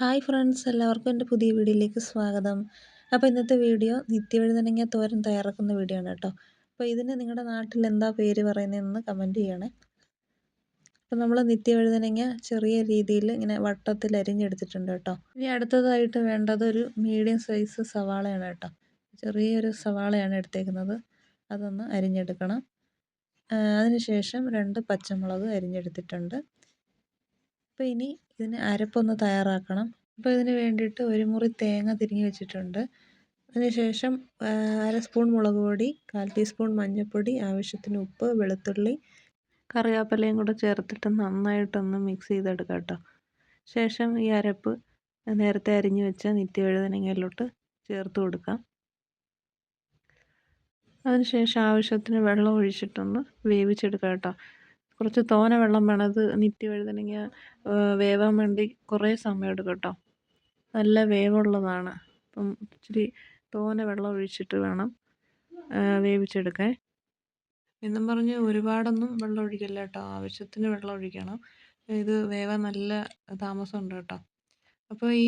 Hi friends എല്ലാവർക്കും എന്റെ പുതിയ വീഡിയോയിലേക്ക് സ്വാഗതം. അപ്പോൾ ഇന്നത്തെ വീഡിയോ നിത്യവഴുതനങ്ങ തോരൻ തയ്യാറാക്കുന്ന വീഡിയോ ആണ് കേട്ടോ. അപ്പോൾ ഇതിന് നിങ്ങളുടെ നാട്ടിൽ എന്താ പേര് പറയുന്നതെന്ന് കമന്റ് ചെയ്യണേ. അപ്പോൾ നമ്മൾ നിത്യവഴുതനങ്ങ ചെറിയ രീതിയിൽ ഇങ്ങനെ വട്ടത്തിൽ അരിഞ്ഞെടുത്തിട്ടുണ്ട് കേട്ടോ. ഇനി അടുത്തതായിട്ട് വേണ്ടത് ഒരു മീഡിയം സൈസ് സവാളയാണ് കേട്ടോ. ചെറിയൊരു സവാളയാണ് എടുത്തേക്കുന്നത്. അതൊന്ന് അരിഞ്ഞെടുക്കണം. അതിനുശേഷം രണ്ട് പച്ചമുളക് അരിഞ്ഞെടുത്തിട്ടുണ്ട്. അപ്പോൾ ഇനി ഇതിന് അരപ്പൊന്ന് തയ്യാറാക്കണം. അപ്പോൾ ഇതിന് വേണ്ടിയിട്ട് ഒരു മുറി തേങ്ങ തിരിഞ്ഞ് വെച്ചിട്ടുണ്ട്. അതിനുശേഷം അര സ്പൂൺ മുളക് പൊടി കാൽ ടീസ്പൂൺ മഞ്ഞൾപ്പൊടി ആവശ്യത്തിന് ഉപ്പ് വെളുത്തുള്ളി കറിവേപ്പിലയും കൂടെ ചേർത്തിട്ട് നന്നായിട്ടൊന്ന് മിക്സ് ചെയ്തെടുക്കാം കേട്ടോ. ശേഷം ഈ അരപ്പ് നേരത്തെ അരിഞ്ഞു വെച്ച നിത്യവഴുതനങ്ങയിലോട്ട് ചേർത്ത് കൊടുക്കാം. അതിനുശേഷം ആവശ്യത്തിന് വെള്ളം ഒഴിച്ചിട്ടൊന്ന് വേവിച്ചെടുക്കാം കേട്ടോ. കുറച്ച് തോന വെള്ളം വേണം. അത് നിത്യവഴുതനങ്ങ വേവാൻ വേണ്ടി കുറേ സമയം എടുക്കും കേട്ടോ. നല്ല വേവുള്ളതാണ്. അപ്പം ഇച്ചിരി തോന വെള്ളം ഒഴിച്ചിട്ട് വേണം വേവിച്ചെടുക്കാൻ. എന്നും പറഞ്ഞ് ഒരുപാടൊന്നും വെള്ളം ഒഴിക്കില്ല കേട്ടോ. ആവശ്യത്തിന് വെള്ളം ഒഴിക്കണം. ഇത് വേവാൻ നല്ല താമസമുണ്ട് കേട്ടോ. അപ്പോൾ ഈ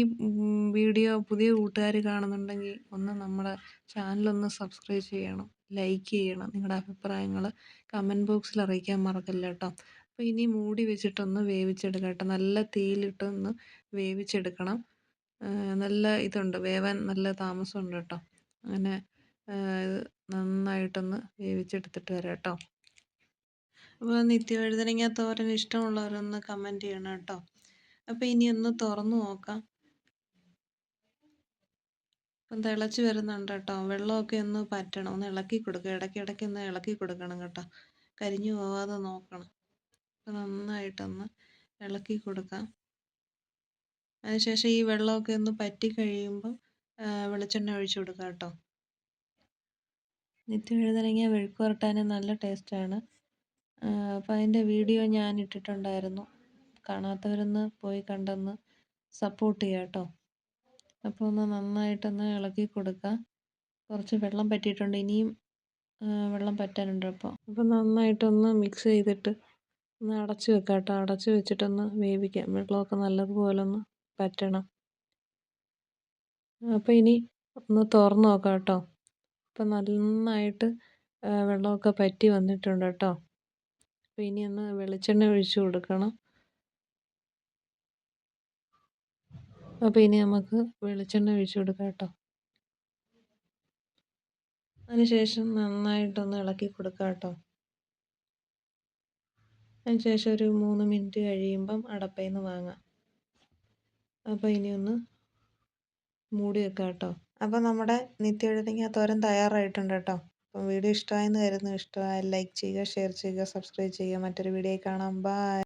വീഡിയോ പുതിയ കൂട്ടുകാർ കാണുന്നുണ്ടെങ്കിൽ ഒന്ന് നമ്മുടെ ചാനലൊന്ന് സബ്സ്ക്രൈബ് ചെയ്യണം. ലൈക്ക് ചെയ്യണം. നിങ്ങളുടെ അഭിപ്രായങ്ങൾ കമന്റ് ബോക്സിൽ അറിയിക്കാൻ മറക്കല്ല കേട്ടോ. അപ്പോൾ ഇനി മൂടി വെച്ചിട്ടൊന്ന് വേവിച്ചെടുക്കാം കേട്ടോ. നല്ല തീയിലിട്ടൊന്ന് വേവിച്ചെടുക്കണം. നല്ല ഇതുണ്ട്. വേവാൻ നല്ല താമസമുണ്ട് കേട്ടോ. അങ്ങനെ നന്നായിട്ടൊന്ന് വേവിച്ചെടുത്തിട്ട് വരാം കേട്ടോ. അപ്പോൾ നിത്യവഴുതനങ്ങ തോരൻ ഇഷ്ടമുള്ളവരൊന്ന് കമന്റ് ചെയ്യണം കേട്ടോ. അപ്പോൾ ഇനി ഒന്ന് തുറന്നു നോക്കാം. തിളച്ച് വരുന്നുണ്ട് കേട്ടോ. വെള്ളമൊക്കെ ഒന്ന് പറ്റണം. ഒന്ന് ഇളക്കി കൊടുക്കുക. ഇടയ്ക്ക് ഒന്ന് ഇളക്കി കൊടുക്കണം കേട്ടോ. കരിഞ്ഞു പോവാതെ നോക്കണം. അപ്പം നന്നായിട്ടൊന്ന് ഇളക്കി കൊടുക്കാം. അതിനുശേഷം ഈ വെള്ളമൊക്കെ ഒന്ന് പറ്റി കഴിയുമ്പം വെളിച്ചെണ്ണ ഒഴിച്ചു കൊടുക്കാം കേട്ടോ. നിത്യവഴുതനങ്ങ വെഴുക്ക് പുരട്ടാനും നല്ല ടേസ്റ്റാണ് അപ്പോൾ അതിന്റെ വീഡിയോ ഞാൻ ഇട്ടിട്ടുണ്ടായിരുന്നു. കാണാത്തവരൊന്ന് പോയി കണ്ടൊന്ന് സപ്പോർട്ട് ചെയ്യാം കേട്ടോ. അപ്പോൾ ഒന്ന് നന്നായിട്ടൊന്ന് ഇളക്കി കൊടുക്കുക കുറച്ച് വെള്ളം പറ്റിയിട്ടുണ്ട്. ഇനിയും വെള്ളം പറ്റാനുണ്ട് അപ്പോൾ അപ്പോൾ നന്നായിട്ടൊന്ന് മിക്സ് ചെയ്തിട്ട് ഒന്ന് അടച്ച് വെക്കാം കേട്ടോ അടച്ച് വെച്ചിട്ടൊന്ന് വേവിക്കാം. വെള്ളമൊക്കെ നല്ലതുപോലെ ഒന്ന് പറ്റണം. അപ്പോൾ ഇനി ഒന്ന് തുറന്ന് നോക്കാം കേട്ടോ അപ്പോൾ നന്നായിട്ട് വെള്ളമൊക്കെ പറ്റി വന്നിട്ടുണ്ട് കേട്ടോ അപ്പോൾ ഇനി ഒന്ന് വെളിച്ചെണ്ണ ഒഴിച്ച് കൊടുക്കണം. അപ്പോൾ ഇനി നമുക്ക് വെളിച്ചെണ്ണ ഒഴിച്ചു കൊടുക്കാം കേട്ടോ. അതിനുശേഷം നന്നായിട്ടൊന്ന് ഇളക്കി കൊടുക്കാം കേട്ടോ. അതിനുശേഷം ഒരു മൂന്ന് മിനിറ്റ് കഴിയുമ്പം അടപ്പയിൽ നിന്ന് വാങ്ങാം. അപ്പോൾ ഇനി ഒന്ന് മൂടി വെക്കാം കേട്ടോ. അപ്പോൾ നമ്മുടെ നിത്യവഴുതങ്ങ തോരൻ തയ്യാറായിട്ടുണ്ട് കേട്ടോ. അപ്പം വീഡിയോ ഇഷ്ടമായെന്ന് കരുതുന്നു. ഇഷ്ടമായ ലൈക്ക് ചെയ്യുക ഷെയർ ചെയ്യുക സബ്സ്ക്രൈബ് ചെയ്യുക. മറ്റൊരു വീഡിയോ കാണാം. ബൈ.